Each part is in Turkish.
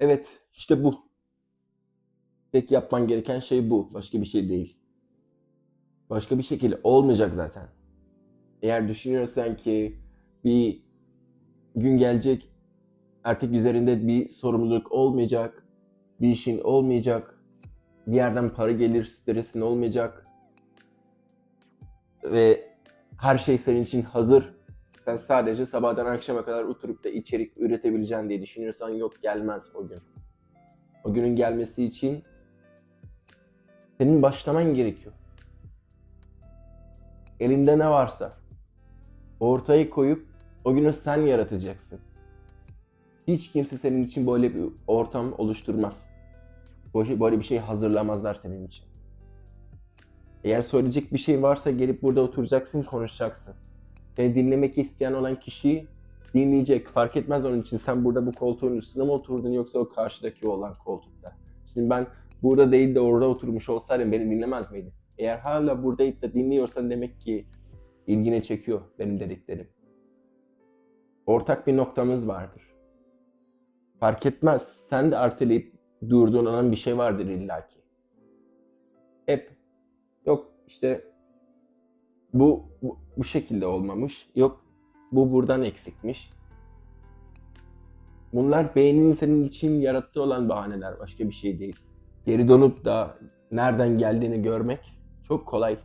Evet, işte bu. Tek yapman gereken şey bu. Başka bir şey değil. Başka bir şekilde olmayacak zaten. Eğer düşünüyorsan ki bir gün gelecek artık üzerinde bir sorumluluk olmayacak, bir işin olmayacak, bir yerden para gelir, stresin olmayacak ve her şey senin için hazır. Sen sadece sabahtan akşama kadar oturup da içerik üretebileceğin diye düşünüyorsan yok gelmez o gün. O günün gelmesi için senin başlaman gerekiyor. Elinde ne varsa ortaya koyup o günü sen yaratacaksın. Hiç kimse senin için böyle bir ortam oluşturmaz. Böyle bir şey hazırlamazlar senin için. Eğer söyleyecek bir şey varsa gelip burada oturacaksın, konuşacaksın. Seni dinlemek isteyen olan kişi dinleyecek. Fark etmez onun için sen burada bu koltuğun üstüne mi oturdun yoksa o karşıdaki olan koltukta. Şimdi ben burada değil de orada oturmuş olsaydım beni dinlemez miydin? Eğer hala buradayıp da dinliyorsan demek ki ilgine çekiyor benim dediklerim. Ortak bir noktamız vardır. Fark etmez. Sen de erteleyip durduğun olan bir şey vardır illaki. Hep yok işte bu, bu bu şekilde olmamış. Yok bu buradan eksikmiş. Bunlar beyninin senin için yarattığı olan bahaneler. Başka bir şey değil. Geri dönüp da nereden geldiğini görmek çok kolay.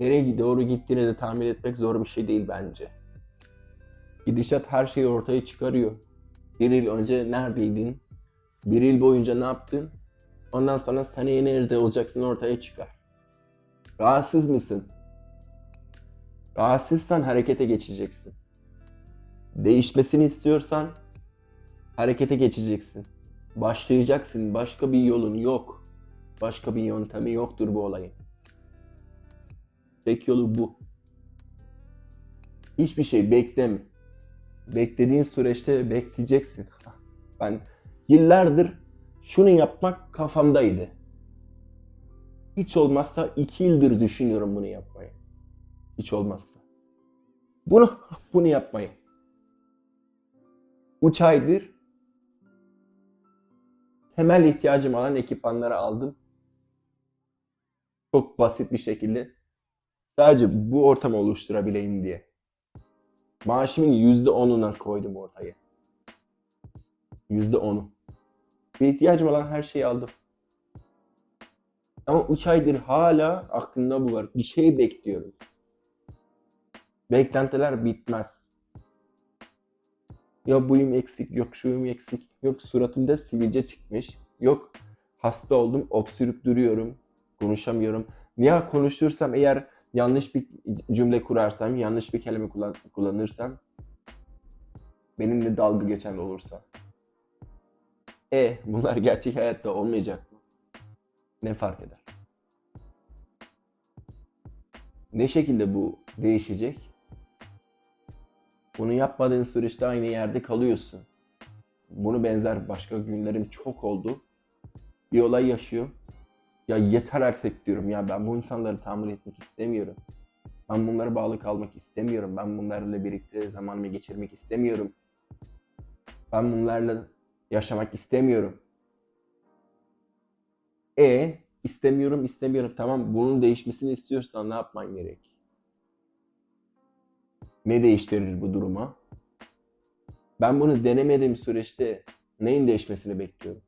Nereye doğru gittiğini de tahmin etmek zor bir şey değil bence. Gidişat her şeyi ortaya çıkarıyor. Bir yıl önce neredeydin? Bir yıl boyunca ne yaptın? Ondan sonra seneye nerede olacaksın ortaya çıkar. Rahatsız mısın? Rahatsızsan harekete geçeceksin. Değişmesini istiyorsan harekete geçeceksin. Başlayacaksın. Başka bir yolun yok. Başka bir yöntemi yoktur bu olayın. Tek yolu bu. Hiçbir şey bekleme. Beklediğin süreçte bekleyeceksin. Ben yıllardır şunu yapmak kafamdaydı. Hiç olmazsa iki yıldır düşünüyorum bunu yapmayı. Hiç olmazsa. Bunu bunu yapmayı. Üç aydır temel ihtiyacım olan ekipmanları aldım. Çok basit bir şekilde. Sadece bu ortamı oluşturabileyim diye. Maaşımın yüzde onuna koydum ortaya. Yüzde onu. Bir ihtiyacım olan her şeyi aldım. Ama 3 aydır hala aklımda bu var. Bir şey bekliyorum. Beklentiler bitmez. Ya buyum eksik, yok şuyum eksik, yok suratımda sivilce çıkmış, yok hasta oldum, öksürüp duruyorum, konuşamıyorum. Ya konuşursam eğer yanlış bir cümle kurarsam, yanlış bir kelime kullan kullanırsam, benimle dalga geçen olursa. E bunlar gerçek hayatta olmayacak mı? Ne fark eder? Ne şekilde bu değişecek? Bunu yapmadığın süreçte aynı yerde kalıyorsun. Bunu benzer başka günlerim çok oldu. Bir olay yaşıyor. Ya yeter artık diyorum ya ben bu insanları tahammül etmek istemiyorum. Ben bunlara bağlı kalmak istemiyorum. Ben bunlarla birlikte zamanımı geçirmek istemiyorum. Ben bunlarla yaşamak istemiyorum. E istemiyorum istemiyorum tamam bunun değişmesini istiyorsan ne yapman gerek? Ne değiştirir bu duruma? Ben bunu denemediğim süreçte neyin değişmesini bekliyorum?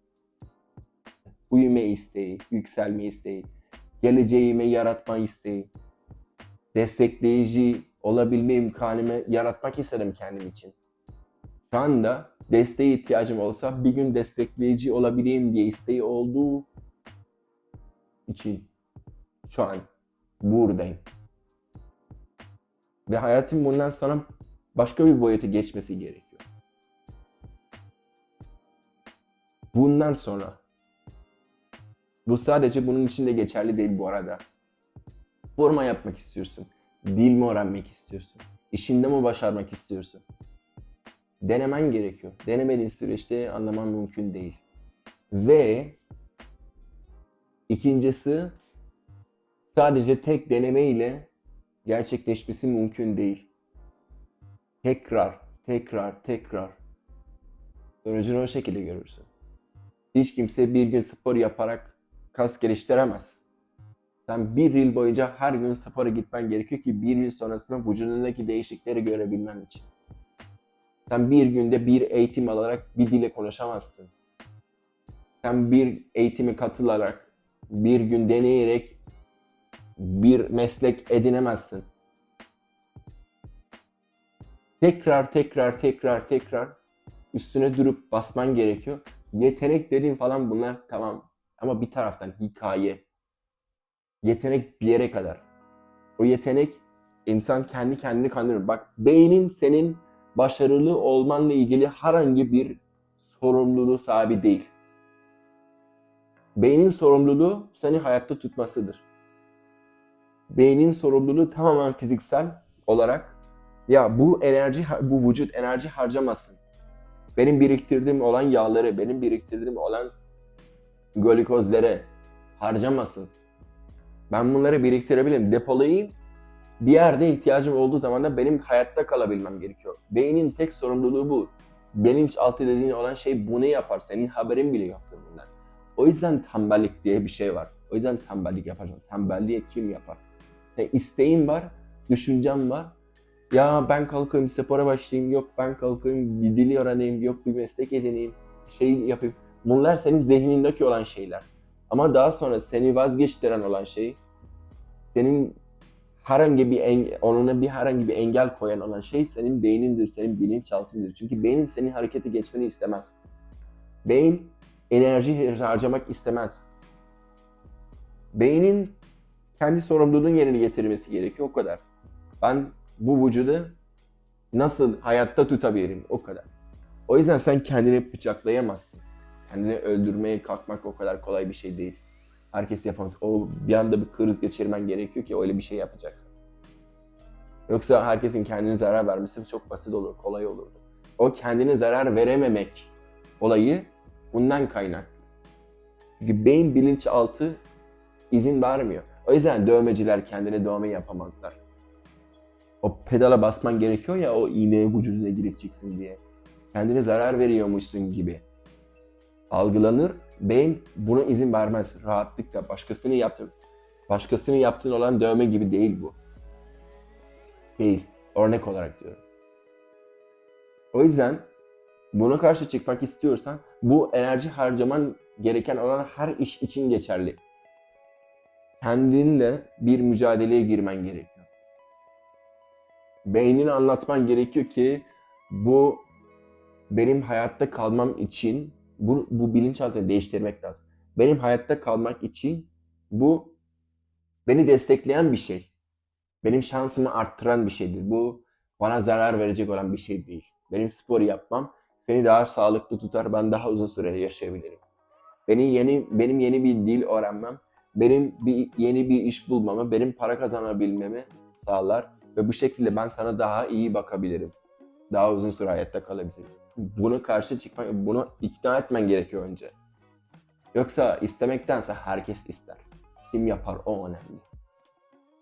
Büyüme isteği, yükselme isteği, geleceğimi yaratma isteği, destekleyici olabilme imkanımı yaratmak istedim kendim için. Şu anda desteğe ihtiyacım olsa bir gün destekleyici olabileyim diye isteği olduğu için şu an buradayım. Ve hayatım bundan sonra başka bir boyuta geçmesi gerekiyor. Bundan sonra bu sadece bunun için de geçerli değil bu arada. Forma yapmak istiyorsun. Dil mi öğrenmek istiyorsun? İşinde mi başarmak istiyorsun? Denemen gerekiyor. Denemediğin süreçte anlaman mümkün değil. Ve ikincisi sadece tek deneme ile gerçekleşmesi mümkün değil. Tekrar, tekrar, tekrar. Sonucunu o şekilde görürsün. Hiç kimse bir gün spor yaparak kas geliştiremez. Sen bir yıl boyunca her gün spora gitmen gerekiyor ki bir yıl sonrasında vücudundaki değişiklikleri görebilmen için. Sen bir günde bir eğitim alarak bir dile konuşamazsın. Sen bir eğitime katılarak, bir gün deneyerek bir meslek edinemezsin. Tekrar tekrar tekrar tekrar üstüne durup basman gerekiyor. Yetenek dediğin falan bunlar tamam ama bir taraftan hikaye. Yetenek bir yere kadar. O yetenek insan kendi kendini kandırır. Bak beynin senin başarılı olmanla ilgili herhangi bir sorumluluğu sahibi değil. Beynin sorumluluğu seni hayatta tutmasıdır. Beynin sorumluluğu tamamen fiziksel olarak ya bu enerji bu vücut enerji harcamasın. Benim biriktirdiğim olan yağları, benim biriktirdiğim olan glikozları harcamasın. Ben bunları biriktirebilirim, depolayayım. Bir yerde ihtiyacım olduğu zaman da benim hayatta kalabilmem gerekiyor. Beynin tek sorumluluğu bu. Bilinçaltı dediğin olan şey bunu yapar. Senin haberin bile yoktur bundan. O yüzden tembellik diye bir şey var. O yüzden tembellik yaparsın. Tembelliği kim yapar? İsteğin var, düşüncem var. Ya ben kalkayım spora başlayayım, yok ben kalkayım bir dili öğreneyim, yok bir meslek edineyim, şey yapayım. Bunlar senin zihnindeki olan şeyler. Ama daha sonra seni vazgeçtiren olan şey, senin herhangi bir engel, onuna bir herhangi bir engel koyan olan şey senin beynindir, senin bilinçaltındır. Çünkü beynin senin harekete geçmeni istemez. Beyin enerji harcamak istemez. Beynin kendi sorumluluğun yerini getirmesi gerekiyor o kadar. Ben bu vücudu nasıl hayatta tutabilirim o kadar. O yüzden sen kendini bıçaklayamazsın. Kendini öldürmeye kalkmak o kadar kolay bir şey değil. Herkes yapamaz. O bir anda bir kriz geçirmen gerekiyor ki öyle bir şey yapacaksın. Yoksa herkesin kendine zarar vermesi çok basit olur, kolay olurdu. O kendine zarar verememek olayı bundan kaynak. Çünkü beyin bilinçaltı izin vermiyor. O yüzden dövmeciler kendine dövme yapamazlar. O pedala basman gerekiyor ya o iğneye vücuduna gireceksin diye. Kendine zarar veriyormuşsun gibi. Algılanır. Beyin buna izin vermez. Rahatlıkla başkasını yaptın. Başkasını yaptığın olan dövme gibi değil bu. Değil. Örnek olarak diyorum. O yüzden buna karşı çıkmak istiyorsan bu enerji harcaman gereken olan her iş için geçerli. Kendinle bir mücadeleye girmen gerekiyor. Beynini anlatman gerekiyor ki bu benim hayatta kalmam için bu, bu bilinçaltını değiştirmek lazım. Benim hayatta kalmak için bu beni destekleyen bir şey. Benim şansımı arttıran bir şeydir. Bu bana zarar verecek olan bir şey değil. Benim spor yapmam seni daha sağlıklı tutar. Ben daha uzun süre yaşayabilirim. Benim yeni benim yeni bir dil öğrenmem, benim bir yeni bir iş bulmamı, benim para kazanabilmemi sağlar ve bu şekilde ben sana daha iyi bakabilirim. Daha uzun süre hayatta kalabilirim. Bunu karşı çıkmak, bunu ikna etmen gerekiyor önce. Yoksa istemektense herkes ister. Kim yapar o önemli.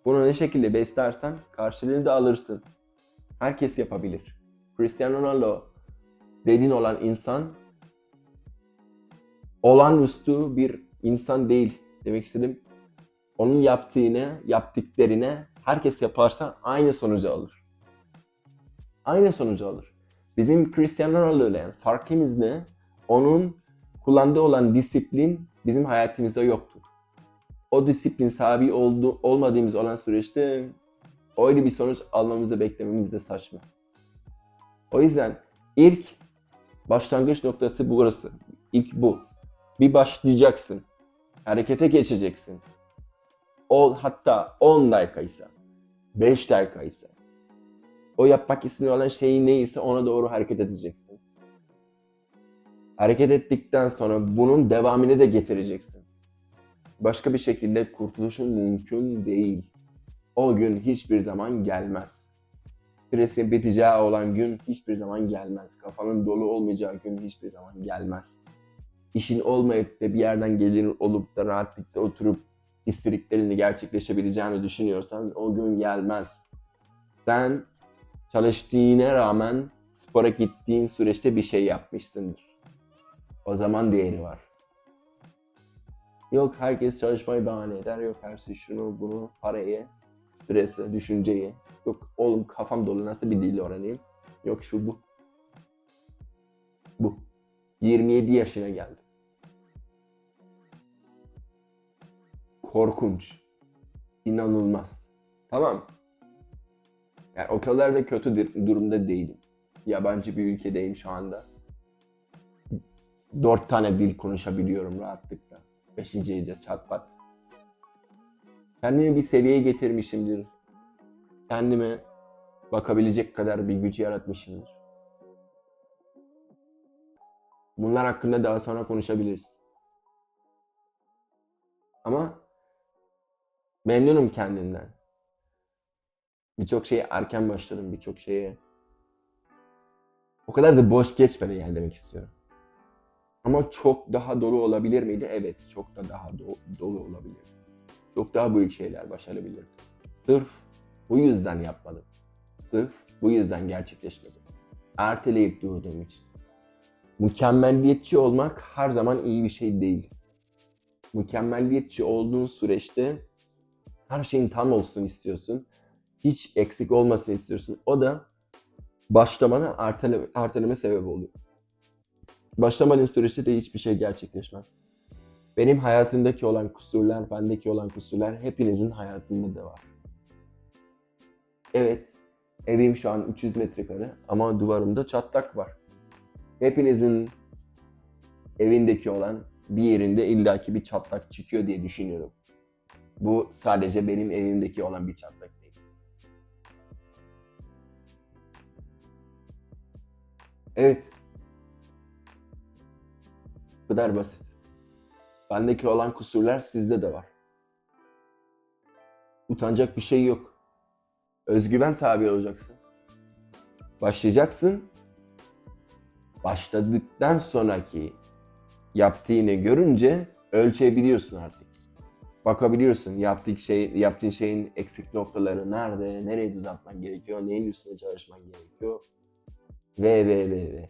Bunu ne şekilde beslersen karşılığını da alırsın. Herkes yapabilir. Cristiano Ronaldo dediğin olan insan olağanüstü bir insan değil demek istedim. Onun yaptığını, yaptıklarını herkes yaparsa aynı sonucu alır. Aynı sonucu alır. Bizim Cristiano Ronaldo ile yani farkımız ne? Onun kullandığı olan disiplin bizim hayatımızda yoktur. O disiplin sahibi oldu, olmadığımız olan süreçte öyle bir sonuç almamızı beklememiz de saçma. O yüzden ilk başlangıç noktası burası. İlk bu. Bir başlayacaksın. Harekete geçeceksin. O hatta 10 dakikaysa, 5 dakikaysa o yapmak istediğin olan şey neyse ona doğru hareket edeceksin. Hareket ettikten sonra bunun devamını da getireceksin. Başka bir şekilde kurtuluşun mümkün değil. O gün hiçbir zaman gelmez. Stresin biteceği olan gün hiçbir zaman gelmez. Kafanın dolu olmayacağı gün hiçbir zaman gelmez. İşin olmayıp da bir yerden gelir olup da rahatlıkla oturup istediklerini gerçekleşebileceğini düşünüyorsan o gün gelmez. Sen çalıştığına rağmen spora gittiğin süreçte bir şey yapmışsındır. O zaman değeri var. Yok herkes çalışmayı bahane eder. Yok her şey şunu bunu parayı, stresi, düşünceyi. Yok oğlum kafam dolu nasıl bir dil öğreneyim. Yok şu bu. Bu. 27 yaşına geldim. Korkunç. İnanılmaz. Tamam. Yani o kadar da kötü durumda değilim. Yabancı bir ülkedeyim şu anda. Dört tane dil konuşabiliyorum rahatlıkla. Beşinci iyice çat pat. Kendimi bir seviyeye getirmişimdir. Kendime bakabilecek kadar bir güç yaratmışımdır. Bunlar hakkında daha sonra konuşabiliriz. Ama memnunum kendimden. Birçok şeye erken başladım, birçok şeye. O kadar da boş geçmedi yani demek istiyorum. Ama çok daha dolu olabilir miydi? Evet, çok da daha do- dolu olabilir. Çok daha büyük şeyler başarabilirdim. Sırf bu yüzden yapmadım. Sırf bu yüzden gerçekleşmedi. Erteleyip durduğum için. Mükemmelliyetçi olmak her zaman iyi bir şey değil. Mükemmelliyetçi olduğun süreçte her şeyin tam olsun istiyorsun. Hiç eksik olmasın istiyorsun. O da başlamana ertele, erteleme sebebi oluyor. Başlamanın süresi de hiçbir şey gerçekleşmez. Benim hayatımdaki olan kusurlar, bendeki olan kusurlar hepinizin hayatında da var. Evet, evim şu an 300 metrekare ama duvarımda çatlak var. Hepinizin evindeki olan bir yerinde illaki bir çatlak çıkıyor diye düşünüyorum. Bu sadece benim evimdeki olan bir çatlak değil. Evet. Bu kadar basit. Bendeki olan kusurlar sizde de var. Utanacak bir şey yok. Özgüven sahibi olacaksın. Başlayacaksın. Başladıktan sonraki yaptığını görünce ölçebiliyorsun artık. Bakabiliyorsun yaptığı şey, yaptığın şeyin eksik noktaları nerede, nereye düzeltmen gerekiyor, neyin üstüne çalışman gerekiyor ve ve ve ve.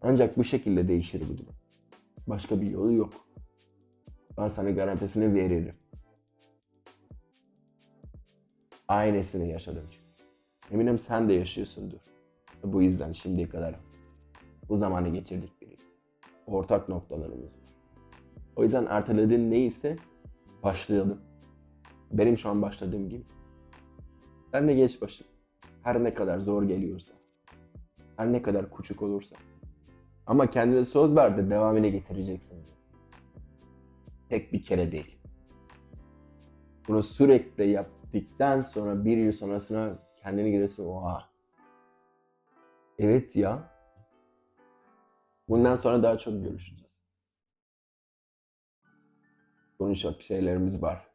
Ancak bu şekilde değişir bu durum. Başka bir yolu yok. Ben sana garantisini veririm. Aynısını yaşadım çünkü. Eminim sen de yaşıyorsundur. Bu yüzden şimdiye kadar bu zamanı geçirdik biri. Ortak noktalarımız var. O yüzden ertelediğin neyse başlayalım. Benim şu an başladığım gibi. Sen de geç başla. Her ne kadar zor geliyorsa. Her ne kadar küçük olursa. Ama kendine söz ver de devamını getireceksin. Tek bir kere değil. Bunu sürekli yaptıktan sonra bir yıl sonrasına kendini görüyorsun. Oha. Evet ya. Bundan sonra daha çok görüşeceğiz. Konuşacak şeylerimiz var.